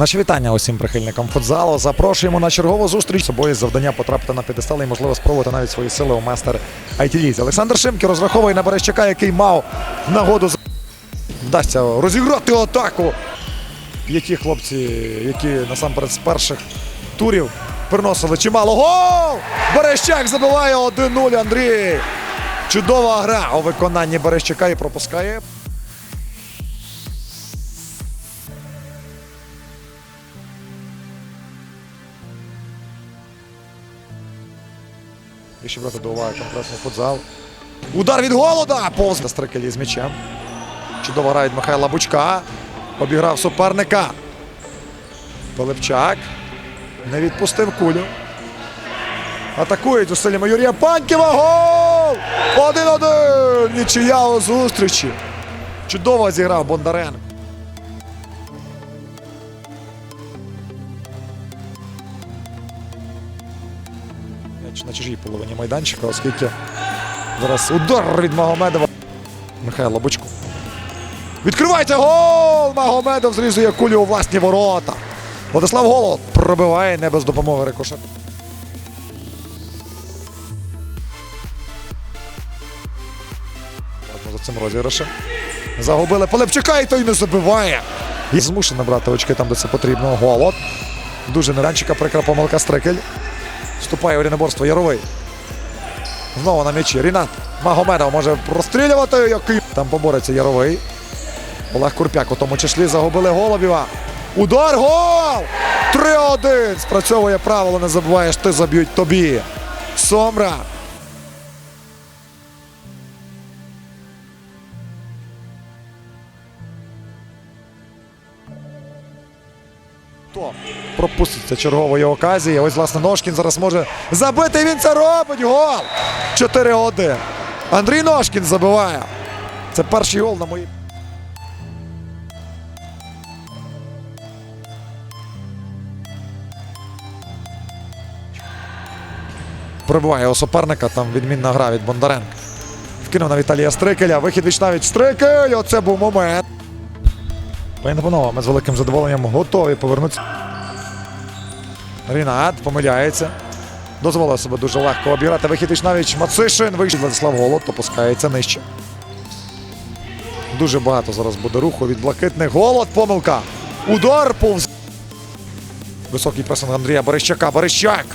Наші вітання усім прихильникам футзалу. Запрошуємо на чергову зустріч. Собою завдання потрапити на п'єдестал і можливо спробувати навіть свої сили у мастер IT Лізі. Олександр Шимки розраховує на Берещака, який мав нагоду вдасться розіграти атаку. Які хлопці, які насамперед з перших турів приносили чимало гол! Берещак забиває 1-0 Андрій. Чудова гра у виконанні Берещака і пропускає. Якщо брати до уваги конкретно футзал. Удар від голода! Повз Стрикелі з м'ячем. Чудово гра від Михайла Бучка. Обіграв суперника. Пилипчак. Не відпустив кулю. Атакують зусиллями Юрія Панківа. Гол! 1-1! Нічия у зустрічі. Чудово зіграв Бондаренко. М'яч на чужій половині майданчика, оскільки зараз удар від Магомедова. Михайло Бочко. Відкривається гол! Магомедов зрізує кулю у власні ворота. Владислав Голод пробиває не без допомоги рикошет. Ладно, За цим розіграшем. Загубили Пилипчука і той не забиває. І змушений брати очки там, де це потрібно. Голод. Дуже неранчика прикра помилка Стрикель. Вступає у ріноборство Яровий. Знову на м'ячі. Рінат Магомедов може прострілювати. Який там побореться Яровий. Олег Курпяк у тому числі загубили Голубєва. Удар гол! 3-1. Спрацьовує правило, не забуваєш, ти заб'ють тобі. Сомра. Хто пропуститься чергової оказії. Ось, власне, Ножкін зараз може забити. Він це робить. Гол! 4-1. Андрій Ножкін забиває. Це перший гол на моїй. Прибуває у суперника, там відмінна гра від Бондаренка. Вкинув на Віталія Стрикеля. Вихід віч навіть Стрикель. Оце був момент. Пані панове, ми з великим задоволенням готові повернутися. Рінат помиляється. Дозволив себе дуже легко обіграти. Вихід віч навіть Мацишин. Вийшов Владислав Голод, опускається нижче. Дуже багато зараз буде руху від блакитних. Голод, помилка. Удар повз. Високий пресинг Андрія Берещака. Берещак.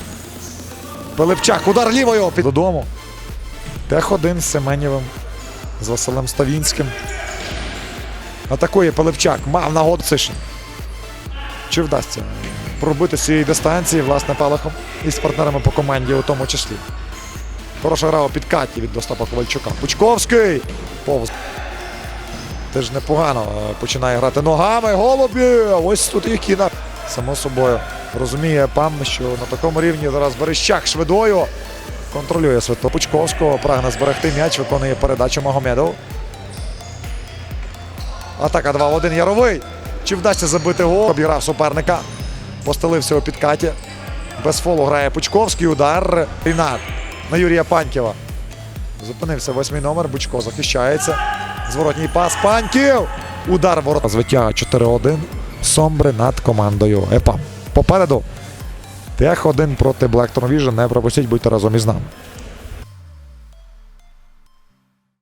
Пилипчак. Удар лівою. Під додому. Тех один з Семенєвим. З Василем Ставінським. Атакує Пилипчак. Мав нагоду Цишин. Чи вдасться пробити з цієї дистанції, власне, Пелехом і з партнерами по команді у тому числі. Хороша гра у підкаті від Остапа Ковальчука. Пучковський. Повз. Теж непогано е, починає грати ногами. Голубі! Ось тут і кіна. Само собою розуміє пан, що на такому рівні зараз Берещак швидою контролює свято Пучковського, прагне зберегти м'яч, виконує передачу Магомедов. Атака 2-1 Яровий. Чи вдасться забити гол? Обіграв суперника. Постелився у підкаті. Без фолу грає Пучковський. Удар. Рінат на Юрія Панькєва. Зупинився восьмий номер. Бучко захищається. Зворотній пас. Паньків. Удар ворот. Звиття 4-1. Сомбри над командою ЕПАМ. Попереду. Тех 1 проти Blackton Vision. Не пропустіть, будьте разом із нами.